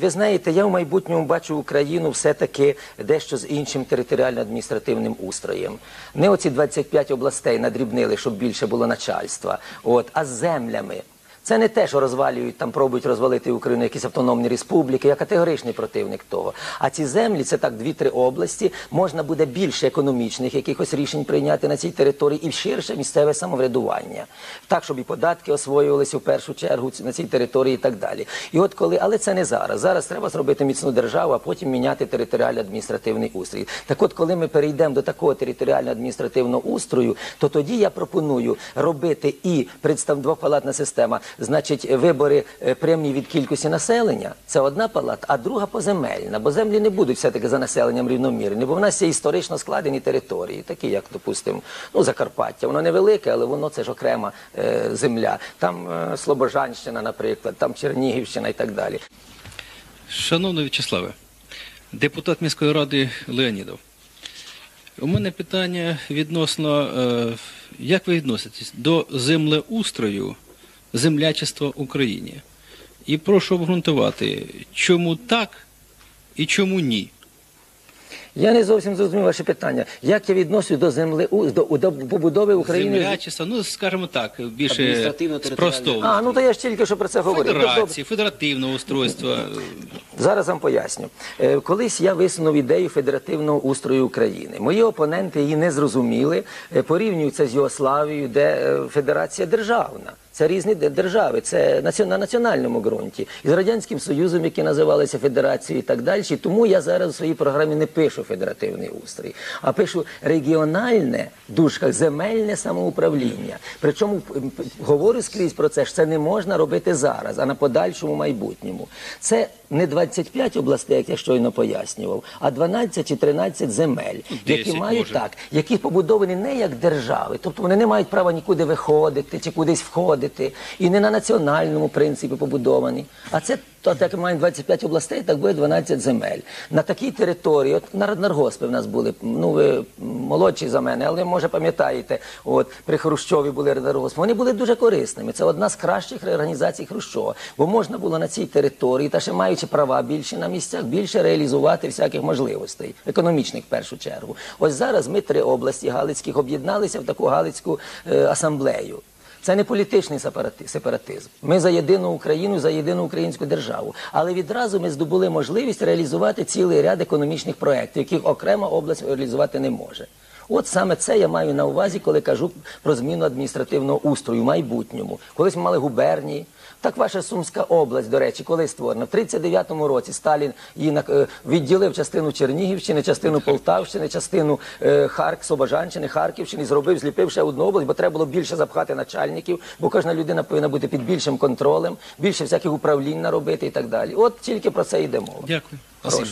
Ви знаєте, я в майбутньому бачу Україну все-таки дещо з іншим територіально-адміністративним устроєм. Не оці 25 областей надрібнили, щоб більше було начальства, от, а з землями. Це не те, що розвалюють, там пробують розвалити Україну якісь автономні республіки. Я категоричний противник того. А ці землі, це так дві-три області, можна буде більше економічних якихось рішень прийняти на цій території і ширше місцеве самоврядування. Так, щоб і податки освоювалися в першу чергу на цій території і так далі. І от коли, але це не зараз. Зараз треба зробити міцну державу, а потім міняти територіально-адміністративний устрій. Так от, коли ми перейдемо до такого територіально-адміністративного устрою, то тоді я пропоную робити і представ двопалатна система, значить, вибори е, прямі від кількості населення. Це одна палата, а друга поземельна, бо землі не будуть все-таки за населенням рівномірні, бо в нас є історично складені території, такі як, допустимо, ну, Закарпаття. Воно невелике, але воно це ж окрема е, земля. Там е, Слобожанщина, наприклад, там Чернігівщина і так далі. Шановний В'ячеславе, депутат міської ради Леонідов. У мене питання відносно, е, як ви відноситесь до землеустрою землячества Україні? І прошу обґрунтувати, чому так і чому ні? Я не зовсім зрозумів ваше питання. Як я відношусь до землі до, до побудови України? Землячества, ну скажімо так, більше спростовно. А, ну то я ж тільки що про це говорив. Федерації, федеративного устройства. Зараз вам поясню. Е, Колись я висунув ідею федеративного устрою України. Мої опоненти її не зрозуміли, е, порівнюють це з Югославією, де е, федерація державна. Це різні держави, це на національному ґрунті. І з Радянським Союзом, які називалися Федерацією і так далі. Тому я зараз у своїй програмі не пишу федеративний устрій, а пишу регіональне в дужках земельне самоуправління. Причому говорю скрізь про це, що це не можна робити зараз, а на подальшому майбутньому. Це не 25 областей, як я щойно пояснював, а 12 чи 13 земель, які мають може. так, які побудовані не як держави, тобто вони не мають права нікуди виходити чи кудись входити, і не на національному принципі побудовані. А це то, ми маємо 25 областей, так буде 12 земель. На такій території, от народнаргоспи в нас були, ну ви молодші за мене, але може пам'ятаєте, от при Хрущові були народнаргоспи. Вони були дуже корисними. Це одна з кращих реорганізацій Хрущова, бо можна було на цій території, та ще маючи права більше на місцях, більше реалізувати всяких можливостей, економічних в першу чергу. Ось зараз ми три області Галицьких об'єдналися в таку Галицьку е, асамблею. Це не політичний сепарати- сепаратизм. Ми за єдину Україну, за єдину українську державу. Але відразу ми здобули можливість реалізувати цілий ряд економічних проєктів, яких окрема область реалізувати не може. От саме це я маю на увазі, коли кажу про зміну адміністративного устрою в майбутньому. Колись ми мали губернії. Так ваша Сумська область, до речі, коли створена? В 39-му році Сталін її е, відділив частину Чернігівщини, частину Полтавщини, частину е, Харк, Собожанщини, Харківщини, зробив, зліпив ще одну область, бо треба було більше запхати начальників, бо кожна людина повинна бути під більшим контролем, більше всяких управлінь наробити і так далі. От тільки про це йде мова. Дякую. Прошу.